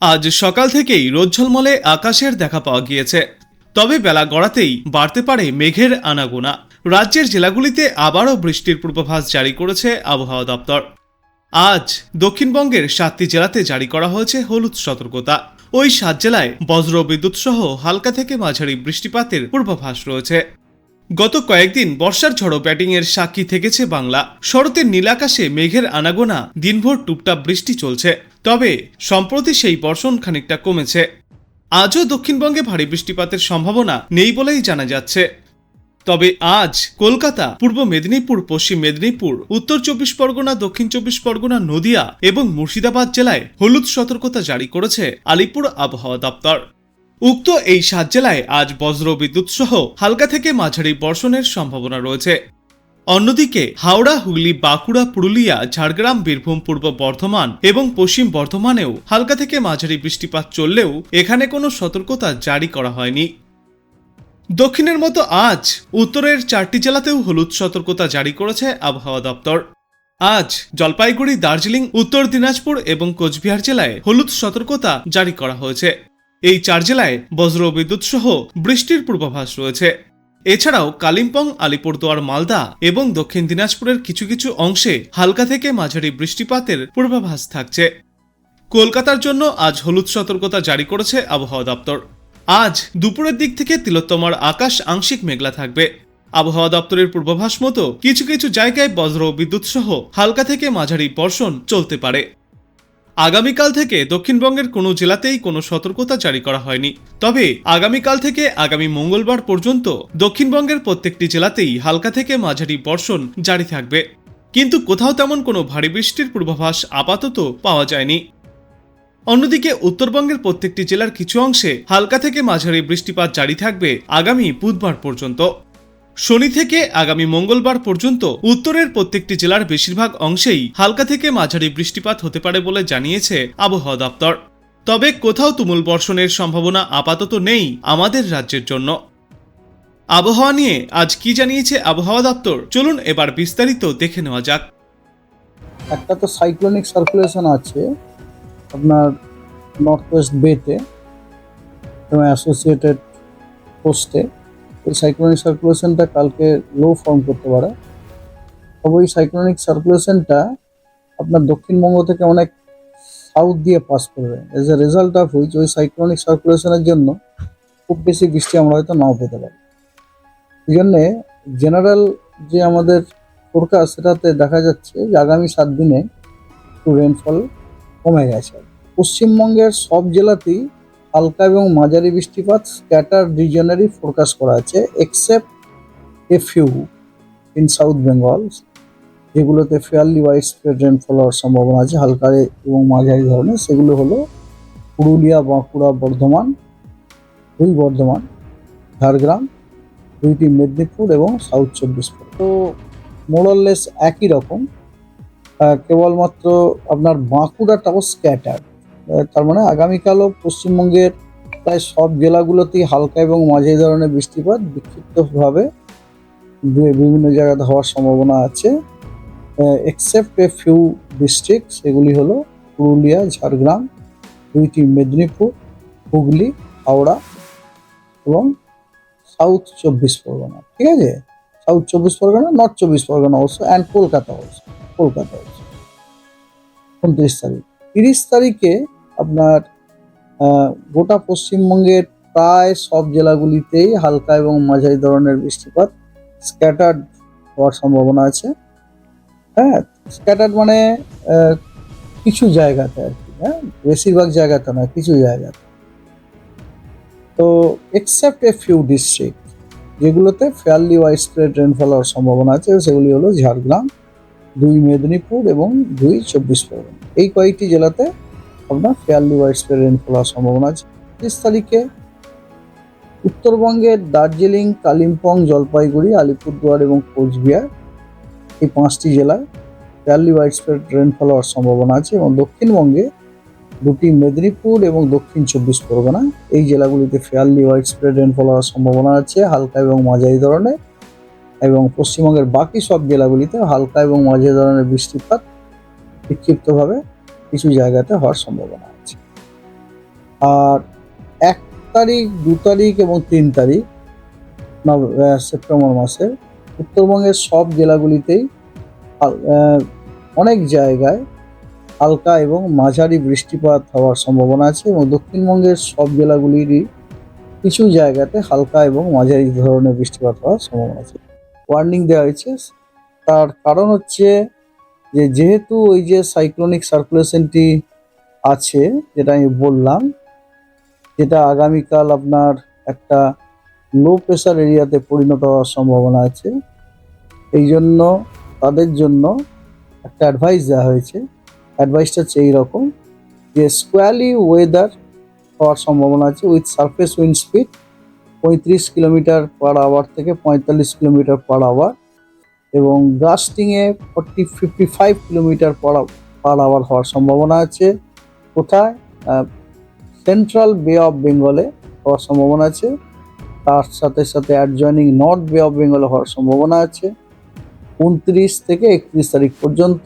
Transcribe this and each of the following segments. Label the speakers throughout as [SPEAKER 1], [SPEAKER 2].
[SPEAKER 1] আজ সকাল থেকেই রোদ ঝলমলে আকাশের দেখা পাওয়া গিয়েছে। তবে বেলা গড়াতেই বাড়তে পারে মেঘের আনাগোনা। রাজ্যের জেলাগুলিতে আবারও বৃষ্টির পূর্বাভাস জারি করেছে আবহাওয়া দপ্তর। আজ দক্ষিণবঙ্গের সাতটি জেলাতে জারি করা হয়েছে হলুদ সতর্কতা। ওই সাত জেলায় বজ্র বিদ্যুৎ সহ হালকা থেকে মাঝারি বৃষ্টিপাতের পূর্বাভাস রয়েছে। গত কয়েকদিন বর্ষার ঝড়ো ব্যাটিংয়ের সাক্ষী থেকেছে বাংলা। শরতের নীলাকাশে মেঘের আনাগোনা, দিনভর টুপটাপ বৃষ্টি চলছে। তবে সম্প্রতি সেই বর্ষণ খানিকটা কমেছে। আজও দক্ষিণবঙ্গে ভারী বৃষ্টিপাতের সম্ভাবনা নেই বলেই জানা যাচ্ছে। তবে আজ কলকাতা, পূর্ব মেদিনীপুর, পশ্চিম মেদিনীপুর, উত্তর চব্বিশ পরগনা, দক্ষিণ চব্বিশ পরগনা, নদিয়া এবং মুর্শিদাবাদ জেলায় হলুদ সতর্কতা জারি করেছে আলিপুর আবহাওয়া দপ্তর। উক্ত এই সাত জেলায় আজ বজ্র বিদ্যুৎ সহ হালকা থেকে মাঝারি বর্ষণের সম্ভাবনা রয়েছে। অন্যদিকে, হাওড়া, হুগলি, বাঁকুড়া, পুরুলিয়া, ঝাড়গ্রাম, বীরভূম, পূর্ব বর্ধমান এবং পশ্চিম বর্ধমানেও হালকা থেকে মাঝারি বৃষ্টিপাত চললেও এখানে কোনো সতর্কতা জারি করা হয়নি। দক্ষিণের মতো আজ উত্তরের চারটি জেলাতেও হলুদ সতর্কতা জারি করেছে আবহাওয়া দপ্তর। আজ জলপাইগুড়ি, দার্জিলিং, উত্তর দিনাজপুর এবং কোচবিহার জেলায় হলুদ সতর্কতা জারি করা হয়েছে। এই চার জেলায় বজ্র বিদ্যুৎ সহ বৃষ্টির পূর্বাভাস রয়েছে। এছাড়াও কালিম্পং, আলিপুরদুয়ার, মালদা এবং দক্ষিণ দিনাজপুরের কিছু কিছু অংশে হালকা থেকে মাঝারি বৃষ্টিপাতের পূর্বাভাস থাকছে। কলকাতার জন্য আজ হলুদ সতর্কতা জারি করেছে আবহাওয়া দপ্তর। আজ দুপুরের দিক থেকে তিলোত্তমার আকাশ আংশিক মেঘলা থাকবে। আবহাওয়া দপ্তরের পূর্বাভাস মতো কিছু কিছু জায়গায় বজ্র বিদ্যুৎ সহ হালকা থেকে মাঝারি বর্ষণ চলতে পারে। আগামীকাল থেকে দক্ষিণবঙ্গের কোনো জেলাতেই কোনো সতর্কতা জারি করা হয়নি। তবে আগামীকাল থেকে আগামী মঙ্গলবার পর্যন্ত দক্ষিণবঙ্গের প্রত্যেকটি জেলাতেই হালকা থেকে মাঝারি বর্ষণ জারি থাকবে। কিন্তু কোথাও তেমন কোনো ভারী বৃষ্টির পূর্বাভাস আপাতত পাওয়া যায়নি। অন্যদিকে উত্তরবঙ্গের প্রত্যেকটি জেলার কিছু অংশে হালকা থেকে মাঝারি বৃষ্টিপাত জারি থাকবে আগামী বুধবার পর্যন্ত। শনি থেকে আগামী মঙ্গলবার পর্যন্ত উত্তরের প্রত্যেকটি জেলার বেশিরভাগ অংশেই হালকা থেকে মাঝারি বৃষ্টিপাত হতে পারে বলে জানিয়েছে আবহাওয়া দপ্তর। তবে কোথাও তুমুল বর্ষণের সম্ভাবনা আপাতত নেই আমাদের রাজ্যের জন্য। আবহাওয়া নিয়ে আজ কি জানিয়েছে আবহাওয়া দপ্তর? চলুন এবার বিস্তারিত দেখে নেওয়া যাক।
[SPEAKER 2] একটা তো সাইক্লোনিক সার্কুলেশন আছে, আপনার নর্থ ওয়েস্ট বেতে এবং অ্যাসোসিয়েটেড কোস্টে এই সাইক্লোনিক সার্কুলেশনটা কালকে লো ফর্ম করতে পারে। তবে ওই সাইক্লোনিক সার্কুলেশনটা আপনার দক্ষিণবঙ্গ থেকে অনেক সাউথ দিয়ে পাস করবে। As a result of which ওই সাইক্লোনিক সার্কুলেশনের জন্য খুব বেশি বৃষ্টি আমরা হয়তো নাও পেতে পারি। এই জন্যে জেনারেল যে আমাদের ফোরকাস্ট সেটাতে দেখা যাচ্ছে যে আগামী সাত দিনে একটু রেনফল কমে গেছে। পশ্চিমবঙ্গের সব জেলাতেই হালকা এবং মাঝারি বৃষ্টিপাত স্ক্যাটার রিজনারি ফোরকাস্ট করা আছে except a few in south Bengal যেগুলোতে ফেয়ারলি ওয়াইড স্প্রেড রেনফল হওয়ার সম্ভাবনা আছে, হালকা এবং মাঝারি ধরনের। সেগুলো হলো পুরুলিয়া, বাঁকুড়া, বর্ধমান দুই বর্ধমান, ঝাড়গ্রাম, দুইটি মেদিনীপুর এবং সাউথ চব্বিশ পরগনা। তো মোরললেস একই রকম। কেবলমাত্র আপনার বাঁকুড়াটাও স্ক্যাটার তার মানে আগামীকালও পশ্চিমবঙ্গের প্রায় সব জেলাগুলোতেই হালকা এবং মাঝারি ধরনের বৃষ্টিপাত বিক্ষিপ্তভাবে বিভিন্ন জায়গাতে হওয়ার সম্ভাবনা আছে। এক্সেপ্ট এ ফিউ ডিস্ট্রিক্ট সেগুলি হলো পুরুলিয়া, ঝাড়গ্রাম, দুইটি মেদিনীপুর, হুগলি, হাওড়া এবং সাউথ চব্বিশ পরগনা। ঠিক আছে? সাউথ চব্বিশ পরগনা নর্থ চব্বিশ পরগনা অবশ্য অ্যান্ড কলকাতা অবশ্য কলকাতা অবশ্য উনত্রিশ তারিখ। তিরিশ তারিখে আপনার গোটা পশ্চিমবঙ্গের প্রায় সব জেলাগুলিতেই হালকা এবং মাঝারি ধরনের বৃষ্টিপাত স্ক্যাটার্ড হওয়ার সম্ভাবনা আছে। হ্যাঁ স্ক্যাটার্ড মানে কিছু জায়গাতে আর কি হ্যাঁ বেশিরভাগ জায়গাতে নয়, কিছু জায়গাতে। তো এক্সেপ্ট এ ফিউ ডিস্ট্রিক্ট যেগুলোতে ফেয়ারলি ওয়াইড স্প্রেড রেনফল হওয়ার সম্ভাবনা আছে, সেগুলি হলো ঝাড়গ্রাম, দুই মেদিনীপুর এবং দুই চব্বিশ পরগনা। এই কয়েকটি জেলাতে আপনার ফেয়ারলি ওয়াইড স্প্রেড রেনফল হওয়ার সম্ভাবনা আছে। তিরিশ তারিখে উত্তরবঙ্গের দার্জিলিং, কালিম্পং, জলপাইগুড়ি, আলিপুরদুয়ার এবং কোচবিহার, এই পাঁচটি জেলায় ফেয়ারলি ওয়াইড স্প্রেড রেনফল হওয়ার সম্ভাবনা আছে এবং দক্ষিণবঙ্গে দুটি মেদিনীপুর এবং দক্ষিণ চব্বিশ পরগনা, এই জেলাগুলিতে ফেয়ারলি ওয়াইড স্প্রেড রেনফল হওয়ার সম্ভাবনা আছে, হালকা এবং মাঝারি ধরনের এবং পশ্চিমবঙ্গের বাকি সব জেলাগুলিতে হালকা এবং মাঝারি ধরনের বৃষ্টিপাত বিক্ষিপ্তভাবে কিছু জায়গাতে হওয়ার সম্ভাবনা আছে। আর এক তারিখ, দু তারিখ এবং তিন তারিখ সেপ্টেম্বর মাসে উত্তরবঙ্গের সব জেলাগুলিতেই অনেক জায়গায় হালকা এবং মাঝারি বৃষ্টিপাত হওয়ার সম্ভাবনা আছে এবং দক্ষিণবঙ্গের সব জেলাগুলিরই কিছু জায়গাতে হালকা এবং মাঝারি ধরনের বৃষ্টিপাত হওয়ার সম্ভাবনা আছে। ওয়ার্নিং দেওয়া হয়েছে। তার কারণ হচ্ছে যে যেহেতু ওই যে সাইক্লোনিক সার্কুলেশনটি আছে, যেটা আমি বললাম, যেটা আগামীকাল আপনার একটা লো প্রেশার এরিয়াতে পরিণত হওয়ার সম্ভাবনা আছে। এই জন্য তাদের জন্য একটা অ্যাডভাইস দেওয়া হয়েছে। অ্যাডভাইসটা হচ্ছে এইরকম, যে স্কোয়ালি ওয়েদার হওয়ার সম্ভাবনা আছে উইথ সারফেস উইন্ড স্পিড পঁয়ত্রিশ কিলোমিটার পার আওয়ার থেকে পঁয়তাল্লিশ কিলোমিটার পার আওয়ার এবং গাস্টিংয়ে forty fifty five kilometre per hour হওয়ার সম্ভাবনা আছে। কোথায়? সেন্ট্রাল বে অফ বেঙ্গলে হওয়ার সম্ভাবনা আছে। তার সাথে সাথে অ্যাডজয়নিং নর্থ বে অফ বেঙ্গলে হওয়ার সম্ভাবনা আছে। উনত্রিশ থেকে একত্রিশ তারিখ পর্যন্ত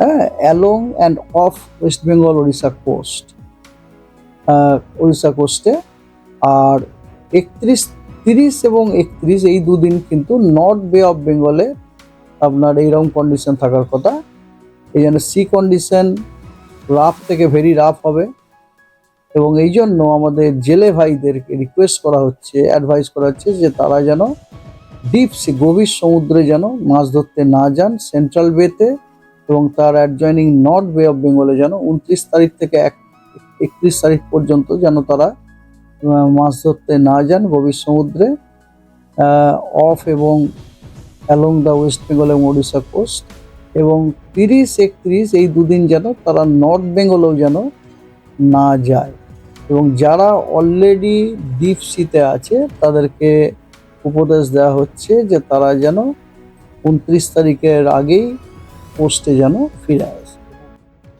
[SPEAKER 2] হ্যাঁ along and off West Bengal Odisha coast Odisha কোস্টে আর একত্রিশ তিরিশ এবং একত্রিশ, এই দুদিন কিন্তু নর্থ বে অফ বেঙ্গলে আপনার এইরকম কন্ডিশন থাকার কথা। এই জন্য সি কন্ডিশন রাফ থেকে ভেরি রাফ হবে। এবং এই জন্য আমাদের জেলে ভাইদেরকে রিকোয়েস্ট করা হচ্ছে অ্যাডভাইস করা হচ্ছে যে তারা যেন ডিপ সি গভীর সমুদ্রে যেন মাছ ধরতে না যান সেন্ট্রাল বেতে এবং তার অ্যাডজয়নিং নর্থ বে অফ বেঙ্গলে যেন উনত্রিশ তারিখ থেকে এক, একত্রিশ তারিখ পর্যন্ত যেন তারা মাছ ধরতে না যান, গভীর সমুদ্রে অফ এবং অ্যালং দ্য ওয়েস্ট বেঙ্গল এবং ওড়িশা কোস্ট এবং তিরিশ, একত্রিশ, এই দুদিন যেন তারা নর্থ বেঙ্গলেও যেন না যায়। এবং যারা অলরেডি ডিপ সিতে আছে, তাদেরকে উপদেশ দেওয়া হচ্ছে যে তারা যেন উনত্রিশ তারিখের আগেই পোস্টে যেন ফিরে